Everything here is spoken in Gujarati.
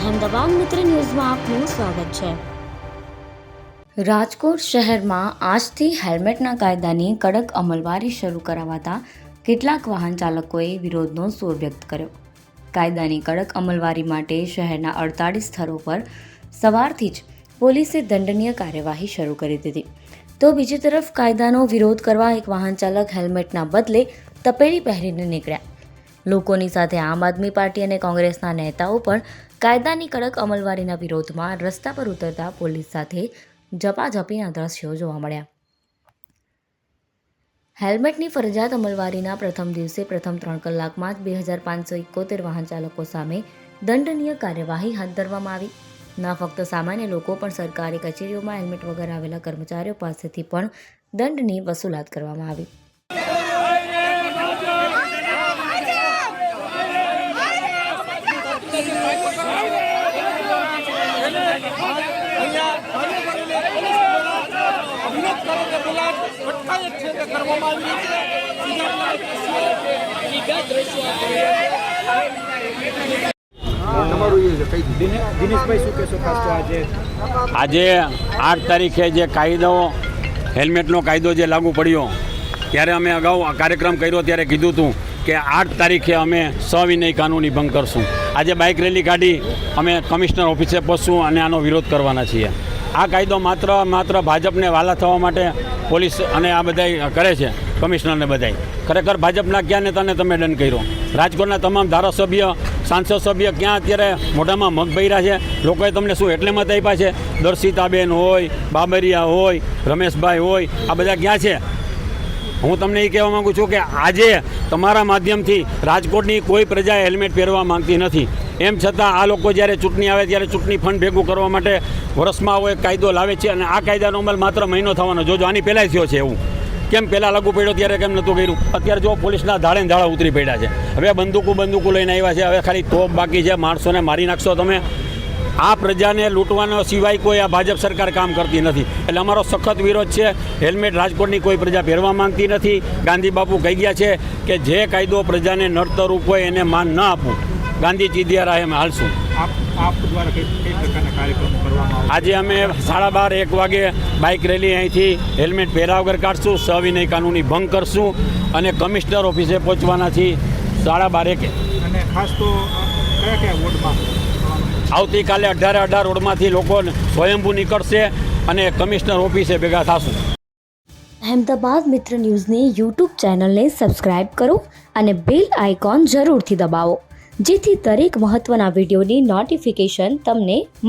અહેમદાબાદ મિત્ર ન્યૂઝમાં આપનું સ્વાગત છે. રાજકોટ શહેરમાં આજથી હેલ્મેટના કાયદાની કડક અમલવારી શરૂ કરાવાતા કેટલાક વાહન ચાલકોએ વિરોધનો સૂર વ્યક્ત કર્યો. કાયદાની કડક અમલવારી માટે શહેરના અડતાળીસ સ્થળો પર સવારથી જ પોલીસે દંડનીય કાર્યવાહી શરૂ કરી દીધી. તો બીજી તરફ કાયદાનો વિરોધ કરવા એક વાહન ચાલક હેલ્મેટના બદલે તપેલી પહેરીને નીકળ્યા. લોકોની સાથે આમ આદમી પાર્ટી અને કોંગ્રેસના નેતાઓ પણ કાયદાની કડક અમલવારીના વિરોધમાં રસ્તા પર ઉતરતા પોલીસ સાથે ઝપાઝપીના દ્રશ્યો જોવા મળ્યા. હેલ્મેટની ફરજિયાત અમલવારીના પ્રથમ દિવસે પ્રથમ ત્રણ કલાકમાં જ બે હજાર પાંચસો એકોતેર વાહન ચાલકો સામે દંડનીય કાર્યવાહી હાથ ધરવામાં આવી. ન ફક્ત સામાન્ય લોકો પણ સરકારી કચેરીઓમાં હેલ્મેટ વગર આવેલા કર્મચારીઓ પાસેથી પણ દંડની વસૂલાત કરવામાં આવી. કરવામાં આવી આજે આઠ તારીખે જે કાયદો હેલ્મેટનો કાયદો જે લાગુ પડ્યો, ત્યારે અમે અગાઉ આ કાર્યક્રમ કર્યો, ત્યારે કીધું હતું કે આઠ તારીખે અમે સવિનય કાનૂની ભંગ કરશું. આજે બાઇક રેલી કાઢી અમે કમિશનર ઓફિસે પહોંચશું અને આનો વિરોધ કરવાના છીએ. આ કાયદો માત્ર માત્ર ભાજપને વાલા થવા માટે પોલીસ અને આ બધાય કરે છે કમિશનરને બધાય. ખરેખર ભાજપના ક્યાં નેતાને તમે દંડ કર્યો? રાજકોટના તમામ ધારાસભ્ય, સાંસદ સભ્ય ક્યાં અત્યારે મોઢામાં મગ ભર્યા છે? લોકોએ તમને શું એટલે મત આપ્યા છે? દર્શિતાબેન હોય, બાબરિયા હોય, રમેશભાઈ હોય, આ બધા ક્યાં છે? હું તમને એ કહેવા માગું છું કે આજે તમારા માધ્યમથી રાજકોટની કોઈ પ્રજા હેલ્મેટ પહેરવા માંગતી નથી. એમ છતાં આ લોકો જ્યારે ચૂંટણી આવે ત્યારે ચૂંટણી ફંડ ભેગું કરવા માટે વર્ષમાં આવો એક કાયદો લાવે છે અને આ કાયદાનો અમલ માત્ર મહિનો થવાનો. જોજો આની પહેલાં થયો છે એવું. કેમ પહેલાં લાગુ પડ્યો ત્યારે કેમ નહોતું કર્યું? અત્યારે જો પોલીસના ધાળે ધાળા ઉતરી પડ્યા છે. હવે બંદૂકો બંદૂકો લઈને આવ્યા છે. હવે ખાલી તોપ બાકી છે. માણસોને મારી નાખશો તમે. આ પ્રજાને લૂંટવાનો સિવાય કોઈ આ ભાજપ સરકાર કામ કરતી નથી. એટલે અમારો સખત વિરોધ છે હેલ્મેટ રાજકોટની કોઈ પ્રજા પહેરવા માંગતી નથી. ગાંધી બાપુ કહી ગયા છે કે જે કાયદો પ્રજાને નડતરૂપ હોય એને માન ન આપવું. ગાંધી ચીધિયા રાહે અમે હાલશું આજે અમે સાડા બાર એક વાગે બાઇક રેલી અહીંથી હેલ્મેટ પહેર્યા વગર કાઢશું સવિનય કાનૂની ભંગ કરશું અને કમિશનર ઓફિસે પહોંચવાના છીએ. સાડા બાર એકે અને ખાસ તો કયા કયા વોર્ડમાં? આવતીકાલે અઢારે અઢાર રોડમાંથી લોકો સ્વયંભૂ નીકળશે અને કમિશનર ઓફિસે ભેગા થશું. અહેમદાબાદ મિત્ર ન્યૂઝની યુટ્યુબ ચેનલને સબસ્ક્રાઇબ કરો અને બેલ આઇકોન જરૂરથી દબાવો, જેથી દરેક મહત્ત્વના વિડીયોની નોટિફિકેશન તમને મળે.